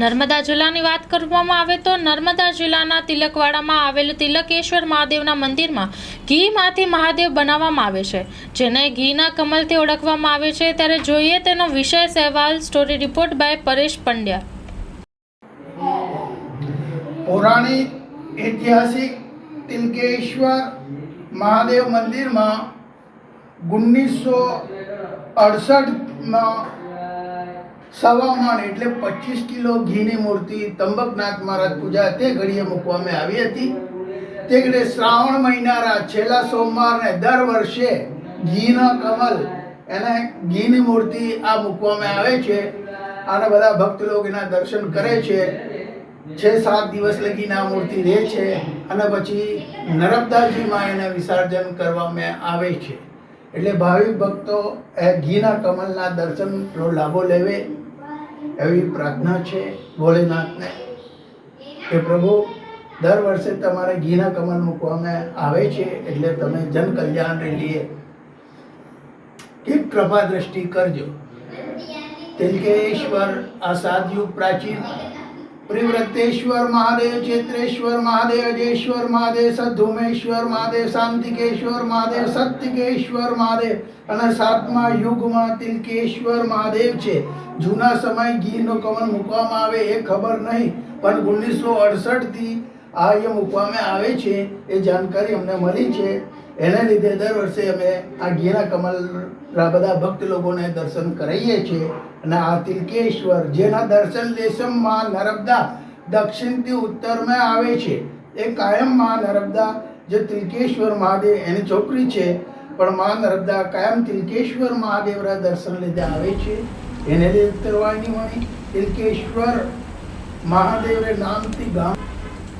નર્મદા જિલ્લાની વાત કરવામાં આવે તો નર્મદા જિલ્લાના તિલકવાડામાં આવેલ તિલકેશ્વર મહાદેવના મંદિરમાં ઘીમાંથી મહાદેવ બનાવવામાં આવે છે, જેને ઘીના કમલથી ઓળખવામાં આવે છે. ત્યારે જોઈએ તેનો વિષય અહેવાલ story report by Paresh Pandya. પૌરાણિક, ઐતિહાસિક તિલકેશ્વર મહાદેવ મંદિરમાં ઓગણીસો અડસઠમાં સવામણ એટલે પચીસ કિલો ઘીની મૂર્તિ તંબકનાથ મહારાજ પૂજા તે ઘડીએ મૂકવામાં આવી હતી. તે ઘડીએ શ્રાવણ મહિનાના છેલ્લા સોમવારને દર વર્ષે ઘીના કમલ એને ઘીની મૂર્તિ આ મૂકવામાં આવે છે. અને બધા ભક્ત લોકો એના દર્શન કરે છે. છ સાત દિવસ લગીને આ મૂર્તિ રહે છે અને પછી નર્મદાજીમાં એને વિસર્જન કરવામાં આવે છે. એટલે ભાવિક ભક્તો એ ઘીના કમલના દર્શનનો લાભો લેવે એવી પ્રાર્થના છે ભોલેનાથને કે પ્રભુ, દર વર્ષે તમારે ઘીના કમલ મૂકવામાં આવે છે એટલે તમે જન કલ્યાણ લીએ એક કૃપા દ્રષ્ટિ કરજો તિલકેશ્વર આ સાધ્યુગ પ્રાચીન પ્રિવ્રતેશ્વર મહાદેવ ચેત્રેશ્વર મહાદેવ અજેશ્વર મહાદેવ સદ્ધુમેશ્વર મહાદેવ શાંતિકેશ્વર મહાદેવ સત્યકેશ્વર મહાદેવ અને સાતમા યુગમાં તિલકેશ્વર મહાદેવ છે. જૂના સમય ગીરનો કમન મૂકવામાં આવે એ ખબર નહીં, પણ ઓગણીસો અડસઠથી આ એ મૂકવામાં આવે છે, એ જાણકારી અમને મળી છે. એને લીધે દર વર્ષે અમે આ ઘીના કમલ બધા ભક્ત લોકોને દર્શન કરાવીએ છીએ અને આ તિલકેશ્વર, જેના દર્શન દેશમમાં નર્મદા, દક્ષિણથી ઉત્તરમાં આવે છે. એ કાયમમાં નર્મદા, જે તિલકેશ્વર મહાદેવ, એની છોકરી છે. પણ મા નર્મદા કાયમ તિલકેશ્વર મહાદેવના દર્શન લીધે આવે છે. એને લીધે ઉત્તરવાહિની મણી તિલકેશ્વર મહાદેવના નામથી ગામ